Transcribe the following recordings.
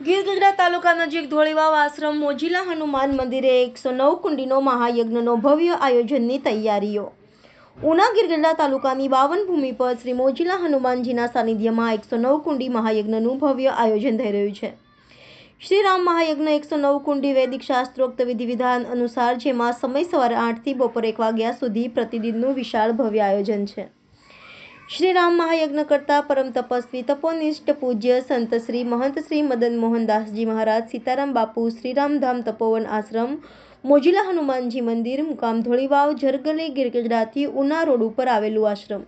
ગીર ગઢડા તાલુકા નજીક ધોળીવાવ આશ્રમ મોજીલા હનુમાન મંદિરે એકસો નવ કુંડીનો મહાયજ્ઞનો ભવ્ય આયોજનની તૈયારીઓ. ઉના ગીર ગઢડા તાલુકાની બાવન ભૂમિ પર શ્રી મોજીલા હનુમાનજીના સાનિધ્યમાં એકસો નવ કુંડી મહાયજ્ઞનું ભવ્ય આયોજન થઈ રહ્યું છે. શ્રી રામ મહાયજ્ઞ એકસો નવ કુંડી વૈદિક શાસ્ત્રોક્ત વિધિ વિધાન અનુસાર જેમાં સમય સવારે આઠથી બપોર એક વાગ્યા સુધી પ્રતિદિનનું વિશાળ ભવ્ય આયોજન છે. શ્રી રામ મહાયજ્ઞ કરતા પરમ તપસ્વી તપોનિષ્ઠ પૂજ્ય સંત શ્રી મહંત શ્રી મદન મોહનદાસજી મહારાજ, સીતારામ બાપુ શ્રીરામધામ તપોવન આશ્રમ, મોજીલા હનુમાનજી મંદિર, મુકામ ધોળીવાવ, જરગલી ગિરગઢડાથી ઉના રોડ ઉપર આવેલું આશ્રમ.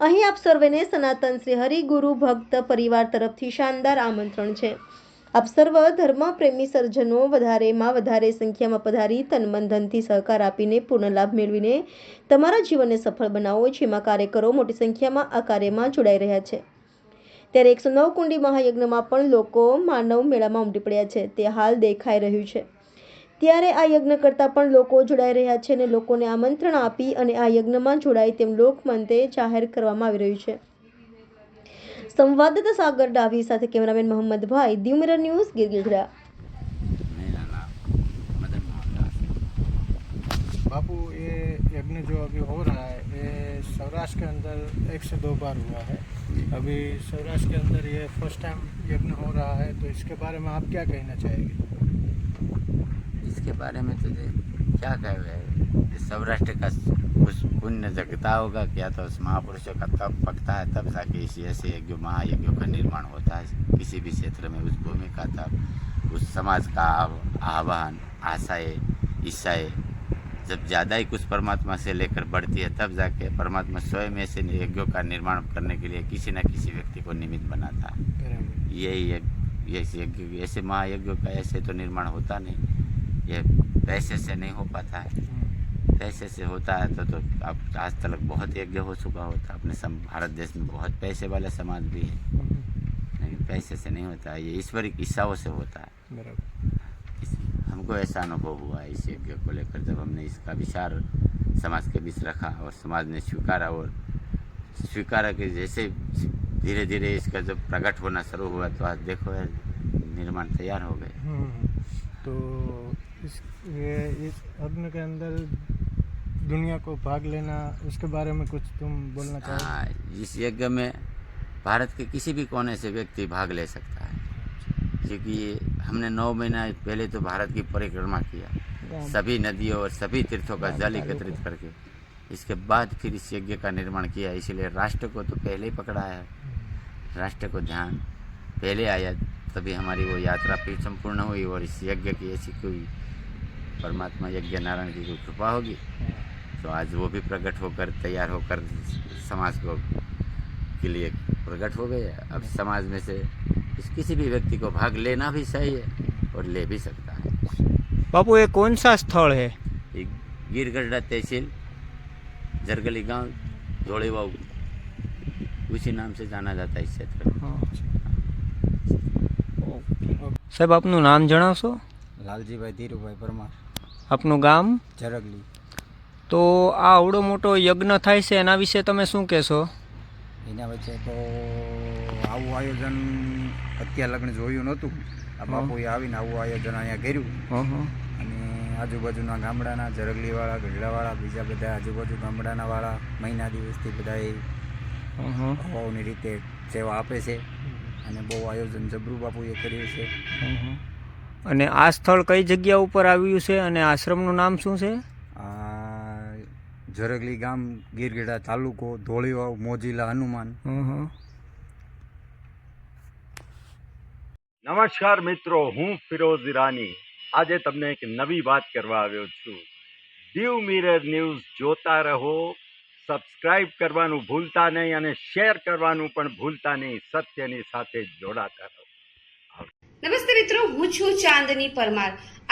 અહીં આપ સર્વેને સનાતન શ્રી હરિગુરુ ભક્ત પરિવાર તરફથી શાનદાર આમંત્રણ છે. આપ સર્વ ધર્મ પ્રેમી સર્જનો, વધારેમાં વધારે સંખ્યામાં પધારી તન ધનથી સહકાર આપીને પૂર્ણ લાભ મેળવીને તમારા જીવનને સફળ બનાવો, જેમાં કાર્યકરો મોટી સંખ્યામાં આ કાર્યમાં જોડાઈ રહ્યા છે. ત્યારે એકસો નવ કુંડી મહાયજ્ઞમાં પણ લોકો માનવ મેળામાં ઉમટી પડ્યા છે. તે હાલ દેખાઈ રહ્યું છે. ત્યારે આ યજ્ઞ કરતા પણ લોકો જોડાઈ રહ્યા છે અને લોકોને આમંત્રણ આપી અને આ યજ્ઞમાં જોડાય તેમ લોકમંતે જાહેર કરવામાં આવી રહ્યું છે. સંવાદદાતા સાગર ડાભી સાથે cameraman Mohammadbhai Diu Mirror News Gir Gadhada मेरा नाम मदन मोहनदास है। बापू ये यज्ञ जो अभी हो रहा है ये सौराष्ट्र के अंदर एक से दो बार हुआ है अभी सौराष्ट्र के अंदर ये फर्स्ट टाइम यज्ञ हो रहा है तो इसके बारे में आप क्या कहना चाहेंगे इसके बारे में तो ये क्या कहे ये सौराष्ट्र का कुछ पुण्य जगता होगा क्या तो उस महापुरुषों का तप पकता है तब जाके इसी ऐसे यज्ञ महायज्ञों का निर्माण होता है। किसी भी क्षेत्र में उस भूमि का तप उस समाज का आह्वान आशाएँ इच्छाएँ जब ज़्यादा ही कुछ परमात्मा से लेकर बढ़ती है तब जाके परमात्मा स्वयं ऐसे यज्ञों का निर्माण करने के लिए किसी न किसी व्यक्ति को निमित्त बनाता है। यही यज्ञ ये यज्ञ ऐसे महायज्ञों का ऐसे तो निर्माण होता नहीं ये पैसे से नहीं हो पाता है। हम्म, पैसे से होता है तो तो अब आज तक बहुत यज्ञ हो चुका होता अपने सम भारत देश में बहुत पैसे वाला समाज भी है। हम्म, लेकिन पैसे से नहीं होता ये ईश्वरिक इच्छाओं से होता है। हमको ऐसा अनुभव हुआ इस यज्ञ को लेकर जब हमने इसका विचार समाज के बीच रखा और समाज ने स्वीकारा और स्वीकारा कि जैसे धीरे धीरे इसका जब प्रकट होना शुरू हुआ तो आज देखो निर्माण तैयार हो गए। हम्म, तो इस ये इस यज्ञ के अंदर दुनिया को भाग लेना उसके बारे में कुछ तुम बोलना चाहोगे हाँ इस यज्ञ में भारत के किसी भी कोने से व्यक्ति भाग ले सकता है। क्योंकि हमने नौ महीना पहले तो भारत की परिक्रमा किया। सभी नदियों और सभी तीर्थों का जल एकत्रित करके इसके बाद फिर इस यज्ञ का निर्माण किया। इसलिए राष्ट्र को तो पहले ही पकड़ा है। राष्ट्र को ध्यान पहले आया तभी हमारी वो यात्रा फिर संपूर्ण हुई और इस यज्ञ की ऐसी कोई परमात्मा यज्ञ नारायण की कोई कृपा होगी। तो आज वो भी प्रकट होकर तैयार होकर समाज को के लिए प्रकट हो गए अब समाज में से इस किसी भी व्यक्ति को भाग लेना भी सही है और ले भी सकता है बापू ये कौन सा स्थल है ये गिरगढ़ तहसील जरगली गांव धोड़ेवाऊ उसी नाम से जाना जाता है इस क्षेत्र में સાહેબ આપનું નામ જણાવશો લાલજીભાઈ ધીરુભાઈ પરમાર આપનું ગામ જરગલી તો આ આવડો મોટો યજ્ઞ થાય છે એના વિશે તમે શું કહેશો? એના વચ્ચે તો આવું આયોજન અત્યાર લગ્ન જોયું નહોતું. આ બાપુએ આવીને આવું આયોજન અહીંયા કર્યું. અને આજુબાજુના ગામડાના જરગલીવાળા ગઢડાવાળા બીજા બધા આજુબાજુ ગામડાના વાળા મહિના દિવસથી બધા એ હવાઓની રીતે સેવા આપે છે. અને બહુ આયોજન જબરું બાપુએ કર્યું છે. અને આ સ્થળ કઈ જગ્યા ઉપર આવ્યું છે? અને આશ્રમનું નામ શું છે? જરગલી ગામ ગીરગઢડા તાલુકો ધોળીવાવ મોજીલા હનુમાન. નમસ્કાર મિત્રો હું ફિરોઝ ઈરાની. આજે તમને એક નવી વાત કરવા આવ્યો છું. દીવ મિરર ન્યૂઝ જોતા રહો સબસ્ક્રાઇબ કરવાનું ભૂલતા નહીં અને શેર કરવાનું પણ ભૂલતા નહીં સત્યની સાથે જોડાતા રહો. નમસ્તે મિત્રો હું છું ચાંદની પરમાર.